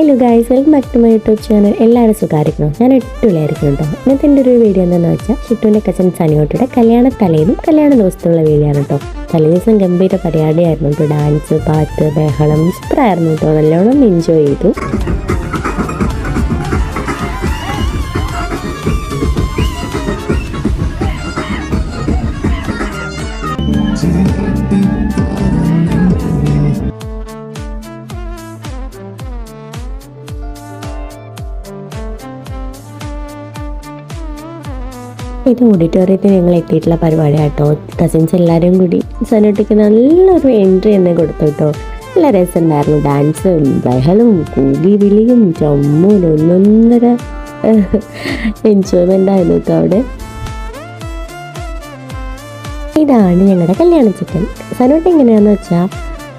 Hello guys welcome back to my YouTube channel എല്ലാവരും സുഖമായിരിക്കണം ഞാൻ എട്ടുള്ളായിരിക്കും കേട്ടോ ഇന്നത്തെ എന്റെ ഒരു വീഡിയോ എന്താണെന്ന് വെച്ചാൽ ഷിറ്റുവിന്റെ കസൻ സനിയോട്ടിയുടെ കല്യാണ തലേന്നും കല്യാണ ദിവസത്തുള്ള വീഡിയോ ആണ് കേട്ടോ തലേദിവസം ഗംഭീര പരിപാടിയായിരുന്നു കേട്ടോ ഡാൻസ് പാട്ട് ബഹളം സൂപ്പറായിരുന്നു കേട്ടോ നല്ലോണം എൻജോയ് ചെയ്തു. ഇത് ഓഡിറ്റോറിയത്തിൽ ഞങ്ങൾ എത്തിയിട്ടുള്ള പരിപാടി കേട്ടോ കസിൻസ് എല്ലാവരും കൂടി സനോട്ടിക്ക് നല്ലൊരു എൻട്രി തന്നെ കൊടുത്തു കേട്ടോ നല്ല രസമുണ്ടായിരുന്നു. ഡാൻസും ബഹളും കൂടി വിളിയും ചമ്മൂലും ഒന്നൊന്നര എൻജോയ്മെന്റ് ആയിരുന്നു കേട്ടോ അവിടെ. ഇതാണ് ഞങ്ങളുടെ കല്യാണ ചിക്കൻ. സനോട്ട് എങ്ങനെയാണെന്ന് വെച്ചാൽ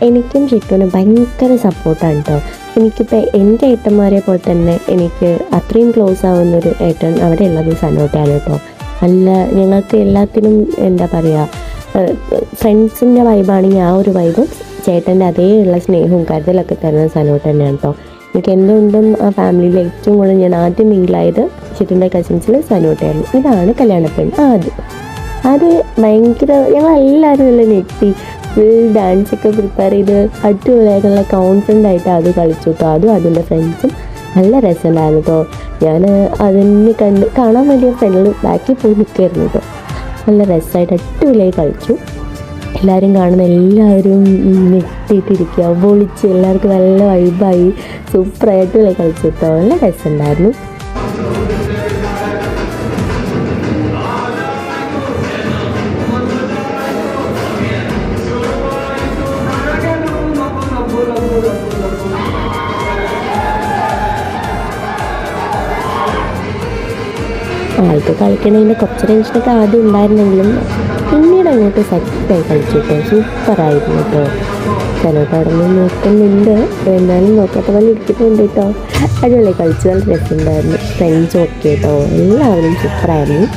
എനിക്കും ചിക്കനും ഭയങ്കര സപ്പോർട്ടാണ് കേട്ടോ എനിക്കിപ്പോൾ എന്റെ ഏട്ടന്മാരെ പോലെ തന്നെ എനിക്ക് അത്രയും ക്ലോസ് ആവുന്നൊരു ഏട്ടൻ അവിടെ ഉള്ളത് സനോട്ടാണ് കേട്ടോ അല്ല ഞങ്ങൾക്ക് എല്ലാത്തിനും എന്താ പറയുക ഫ്രണ്ട്സിന്റെ വൈബാണെങ്കിൽ ആ ഒരു വൈബും ചേട്ടന്റെ അതേ ഉള്ള സ്നേഹവും കരുതലൊക്കെ തരുന്ന സനോട്ട് തന്നെയാണ് കേട്ടോ എനിക്ക് എന്തുകൊണ്ടും ആ ഫാമിലിയിൽ ഏറ്റവും കൂടുതൽ ഞാൻ ആദ്യം മിങ്കിളായത് ചേട്ടന്റെ കസിൻസിൽ സനോട്ടായിരുന്നു ഇതാണ് കല്യാണപ്പെണ്ണ് ആദ്യം. അത് ഭയങ്കര ഞങ്ങളെല്ലാവരും നല്ല നെറ്റി ഫുൾ ഡാൻസ് ഒക്കെ പ്രിപ്പയർ ചെയ്ത് അടിപൊളിയായിട്ടുള്ള കോൺഫിഡന്റ് ആയിട്ട് അത് കളിച്ചു കേട്ടോ അതും അതിന്റെ ഫ്രണ്ട്സും നല്ല രസമുണ്ടായിരുന്നു കേട്ടോ ഞാൻ അതിന് കണ്ട് കാണാൻ വേണ്ടി ഫ്രണ്ടിൽ ബാക്കിൽ പോയി നിൽക്കായിരുന്നു കേട്ടോ നല്ല രസമായിട്ട് അടിപൊളിയായി കളിച്ചു. എല്ലാവരും കാണുന്ന എല്ലാവരും ഞെട്ടിയിട്ടിരിക്കുക പൊളിച്ച് എല്ലാവർക്കും നല്ല വൈബായി സൂപ്പറായിട്ട് കളിച്ചു കേട്ടോ നല്ല രസമുണ്ടായിരുന്നു. ആൾക്ക് കളിക്കണതിന്റെ കുറച്ച് ടെൻഷനൊക്കെ ആദ്യം ഉണ്ടായിരുന്നെങ്കിലും പിന്നീട് അങ്ങോട്ട് സെറ്റായി കളിച്ചു കേട്ടോ സൂപ്പറായിരുന്നു കേട്ടോ ചിലപ്പോൾ അവിടെ നോക്കുന്നുണ്ട് എന്നാലും നോക്കാത്ത പോലെ ഇരിക്കുന്നുണ്ട് കേട്ടോ അടിപൊളി കളിച്ചു നല്ല രസമുണ്ടായിരുന്നു. ഫ്രണ്ട്സും ഒക്കെ കേട്ടോ എല്ലാവരും സൂപ്പറായിരുന്നു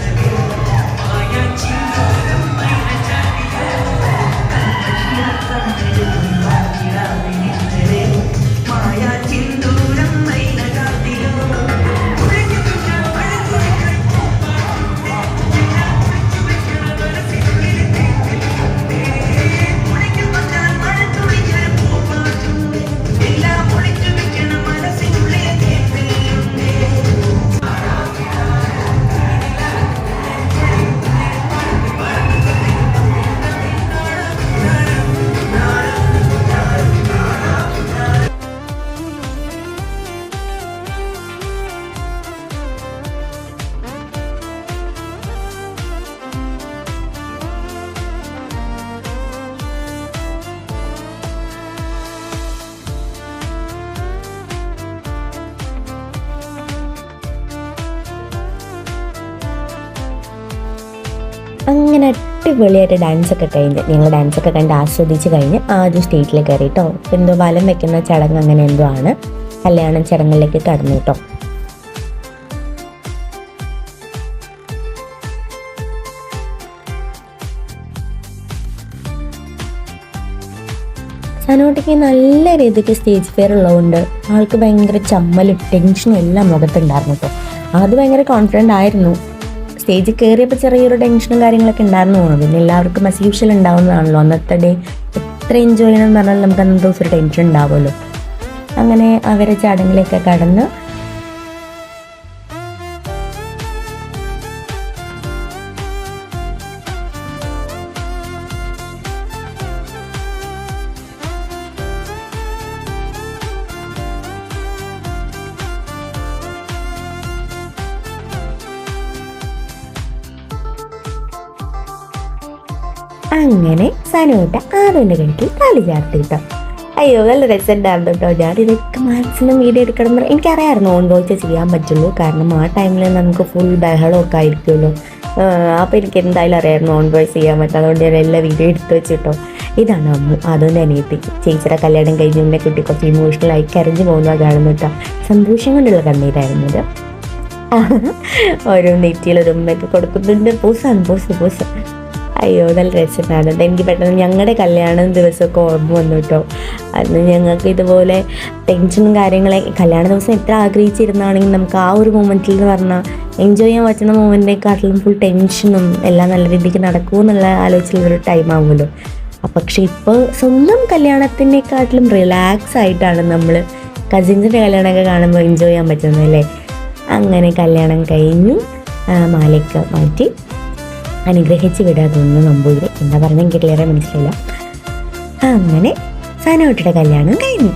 അങ്ങനെ അടിപൊളിയായിട്ട് ഡാൻസ് ഒക്കെ കഴിഞ്ഞ് ഞങ്ങൾ ഡാൻസ് ഒക്കെ കണ്ട് ആസ്വദിച്ച് കഴിഞ്ഞ് ആദ്യം സ്റ്റേറ്റിൽ കയറി കേട്ടോ എന്തോ വലം വെക്കുന്ന ചടങ്ങ് അങ്ങനെ എന്തോ ആണ്. കല്യാണ ചടങ്ങിലേക്ക് കടന്നു കേട്ടോ സനോട്ടിക്ക് നല്ല രീതിക്ക് സ്റ്റേജ് ഫെയർ ഉള്ളതുകൊണ്ട് ആൾക്ക് ഭയങ്കര ചമ്മലും ടെൻഷനും എല്ലാം മുഖത്തുണ്ടായിരുന്നു കേട്ടോ അത് ഭയങ്കര കോൺഫിഡന്റ് ആയിരുന്നു. സ്റ്റേജിൽ കയറിയപ്പോൾ ചെറിയൊരു ടെൻഷനും കാര്യങ്ങളൊക്കെ ഉണ്ടായിരുന്നു തോന്നുന്നു. പിന്നെ എല്ലാവർക്കും അസ്യൂഷൽ ഉണ്ടാവുന്നതാണല്ലോ. അന്നത്തെ ഡേ എത്ര എൻജോയ് ചെയ്യണം എന്ന് പറഞ്ഞാൽ നമുക്ക് അന്നത്തെ ദിവസം ഒരു ടെൻഷൻ ഉണ്ടാവുമല്ലോ. അങ്ങനെ അവരെ ചടങ്ങിലേക്ക് കടന്ന് അങ്ങനെ സനോട്ട ആറിന്റെ കണക്കിൽ താലി ചാർത്തി അയ്യോ നല്ല രസമുണ്ടായിരുന്നു കേട്ടോ ഞാൻ ഇതൊക്കെ മാക്സിമം വീഡിയോ എടുക്കണം എന്ന് എനിക്കറിയാമായിരുന്നു ഓൺ വോയിസ് ചെയ്യാൻ പറ്റുള്ളൂ. കാരണം ആ ടൈമിൽ നമുക്ക് ഫുൾ ബഹളമൊക്കെ ആയിരിക്കുമല്ലോ. അപ്പോൾ എനിക്ക് എന്തായാലും അറിയാമായിരുന്നു ഓൺ വോയിസ് ചെയ്യാൻ പറ്റും. അതുകൊണ്ട് ഞാൻ എല്ലാ വീഡിയോ എടുത്ത് വെച്ചിട്ടോ. ഇതാണ് അമ്മു. അതുകൊണ്ട് അനിയത്തി. ചേച്ചിയുടെ കല്യാണം കഴിഞ്ഞ് മുന്നേ കുട്ടി കുറച്ച് ഇമോഷണലായി കരഞ്ഞു പോകുന്ന കാണുന്നു കേട്ടോ സന്തോഷം കൊണ്ടുള്ള കണ്ണീരായിരുന്നു ഇത്. ഓരോ നെറ്റിയിൽ ഒരു ഉമ്മയൊക്കെ കൊടുക്കുന്നുണ്ട്. പൂസാണ് പൂസ് പൂസ്. അയ്യോ നല്ല രസമാണ്. എനിക്ക് പെട്ടെന്ന് ഞങ്ങളുടെ കല്യാണം ദിവസമൊക്കെ ഓർമ്മ വന്നു കേട്ടോ. അന്ന് ഞങ്ങൾക്ക് ഇതുപോലെ ടെൻഷനും കാര്യങ്ങളെ കല്യാണ ദിവസം എത്ര ആഗ്രഹിച്ചിരുന്നാണെങ്കിൽ നമുക്ക് ആ ഒരു മൊമെന്റിൽ എന്ന് പറഞ്ഞാൽ എൻജോയ് ചെയ്യാൻ പറ്റുന്ന മൊമെന്റിനെക്കാട്ടിലും ഫുൾ ടെൻഷനും എല്ലാം നല്ല രീതിക്ക് നടക്കുമോ എന്നുള്ള ആലോചിച്ചുള്ളൊരു ടൈം ആവുമല്ലോ. അപ്പം പക്ഷെ ഇപ്പോൾ സ്വന്തം കല്യാണത്തിനെക്കാട്ടിലും റിലാക്സ് ആയിട്ടാണ് നമ്മൾ കസിൻസിന്റെ കല്യാണമൊക്കെ കാണുമ്പോൾ എൻജോയ് ചെയ്യാൻ പറ്റുന്നത് അല്ലേ? അങ്ങനെ കല്യാണം കഴിഞ്ഞു മാലയ്ക്ക് മാറ്റി. അനുഗ്രഹിച്ച് തോന്നുന്നു നമ്പൂതിരി. എന്താ പറഞ്ഞെങ്കിൽ ക്ലിയറായി ക്ലിയറെ മനസ്സിലായില്ല. അങ്ങനെ സനോട്ടിയുടെ കല്യാണം കഴിഞ്ഞു.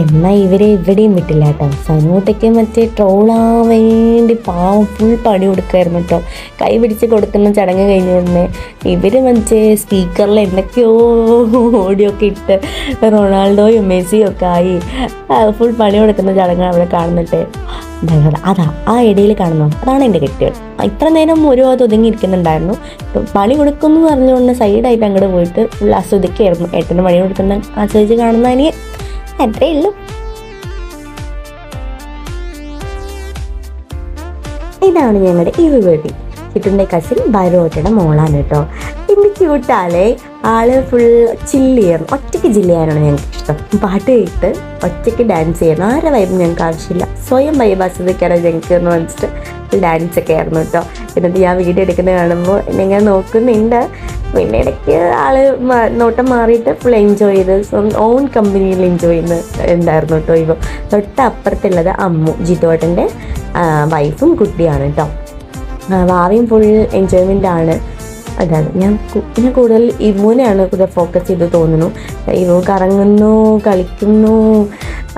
എന്നാൽ ഇവരെ ഇവിടെയും വിട്ടില്ല കേട്ടോ. സനൂട്ടയ്ക്ക് മറ്റേ ട്രോളാൻ വേണ്ടി പാവം ഫുൾ പണി കൊടുക്കുമായിരുന്നു കേട്ടോ. കൈ പിടിച്ച് കൊടുക്കുന്ന ചടങ്ങ് കഴിഞ്ഞ ഉടനെ ഇവർ മറ്റേ സ്പീക്കറിൽ എന്തൊക്കെയോ ഓഡിയോ ഒക്കെ ഇട്ട് റൊണാൾഡോയും മെസ്സിയും ഒക്കെ ആയി ഫുൾ പണി കൊടുക്കുന്ന ചടങ്ങ് അവിടെ കാണുന്നിട്ട്. അതാ ആ ഇടയിൽ കാണുന്നു. അതാണ് എന്റെ കെട്ടികൾ ഇത്ര നേരം ഒരു അത് ഒതുങ്ങിയിരിക്കുന്നുണ്ടായിരുന്നു പണി കൊടുക്കുന്നു പറഞ്ഞുകൊണ്ട് സൈഡായിട്ട് അങ്ങോട്ട് പോയിട്ട് ഫുൾ ആസ്വദിക്കുകയായിരുന്നു ഏട്ടന് പണി കൊടുക്കുന്ന ആസ്വദിച്ച് കാണുന്ന അത്രേ ഉള്ളൂ. ഇതാണ് ഞങ്ങളുടെ ഇരുവഴി ചിട്ടുന്റെ കസിൻ ബരോട്ടയുടെ മോളാണ് കേട്ടോ. എന്ത് ക്യൂട്ടാലേ ആൾ ഫുൾ ചില്ല് ചെയ്യണം ഒറ്റയ്ക്ക് ചില്ല് ചെയ്യാനാണ് ഞങ്ങൾക്ക് ഇഷ്ടം. പാട്ട് കേട്ട് ഒറ്റയ്ക്ക് ഡാൻസ് ചെയ്യണം. ആരെ വൈബ് ഞങ്ങൾക്ക് ആവശ്യമില്ല. സ്വയം വൈബ് ആസ്വദിക്കാനോ ഞങ്ങൾക്ക് എന്ന് വെച്ചിട്ട് ഡാൻസ് ഒക്കെ ആയിരുന്നു കേട്ടോ. എന്നിട്ട് ഞാൻ വീഡിയോ എടുക്കുന്നത് കാണുമ്പോൾ ഞങ്ങൾ നോക്കുന്നുണ്ട്. പിന്നെ ഇടയ്ക്ക് ആൾ നോട്ടം മാറിയിട്ട് ഫുൾ എൻജോയ് ചെയ്ത് ഓൺ കമ്പനിയിൽ എൻജോയ് ചെയ്യുന്ന ഉണ്ടായിരുന്നു കേട്ടോ ഇവ. തൊട്ടപ്പുറത്തുള്ളത് അമ്മു ജിതോട്ടന്റെ വൈഫും കുട്ടിയാണ് കേട്ടോ ഭാവിയും ഫുൾ എൻജോയ്മെന്റ് ആണ്. അതാണ്. ഞാൻ പിന്നെ കൂടുതൽ ഇവനെയാണ് കൂടുതൽ ഫോക്കസ് ചെയ്ത് തോന്നുന്നു. ഇവ കറങ്ങുന്നു കളിക്കുന്നു.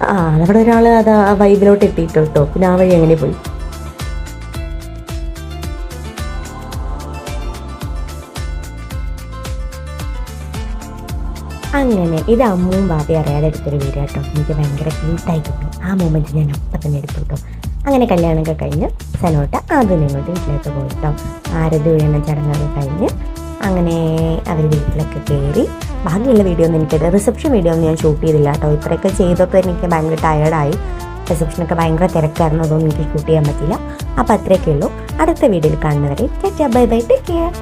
ആ അവിടെ ഒരാൾ അത് വൈബിലോട്ട് എത്തിയിട്ടോ പിന്നെ ആ വഴി അങ്ങനെ പോയി? അങ്ങനെ ഇത് അമ്മയും ബാബയും അറിയാതെ എടുത്തൊരു വീഡിയോ കേട്ടോ എനിക്ക് ഭയങ്കര ക്യൂട്ടായി കിട്ടും. ആ മൊമെന്റ് ഞാൻ അപ്പം തന്നെ എടുത്തു കേട്ടോ. അങ്ങനെ കല്യാണമൊക്കെ കഴിഞ്ഞ് സനോട്ട ആദ്യം ഇങ്ങോട്ട് വീട്ടിലേക്ക് പോയി കേട്ടോ. ആരതി വീഴുന്ന ചടങ്ങൊക്കെ കഴിഞ്ഞ് അങ്ങനെ അവർ വീട്ടിലൊക്കെ കയറി ബാക്കിയുള്ള വീഡിയോ ഒന്നും എനിക്ക് റിസപ്ഷൻ വീഡിയോ ഒന്നും ഞാൻ ഷൂട്ട് ചെയ്തില്ല കേട്ടോ. ഇത്രയൊക്കെ ചെയ്തൊക്കെ എനിക്ക് ഭയങ്കര ടയർഡായി റിസപ്ഷനൊക്കെ ഭയങ്കര തിരക്കായിരുന്നു. അതൊന്നും എനിക്ക് ഷൂട്ട് ചെയ്യാൻ പറ്റില്ല അപ്പോൾ അത്രയൊക്കെ ഉള്ളൂ. അടുത്ത വീഡിയോയിൽ കാണുന്നവരെ ബൈ ബൈ ടേക്ക് കെയർ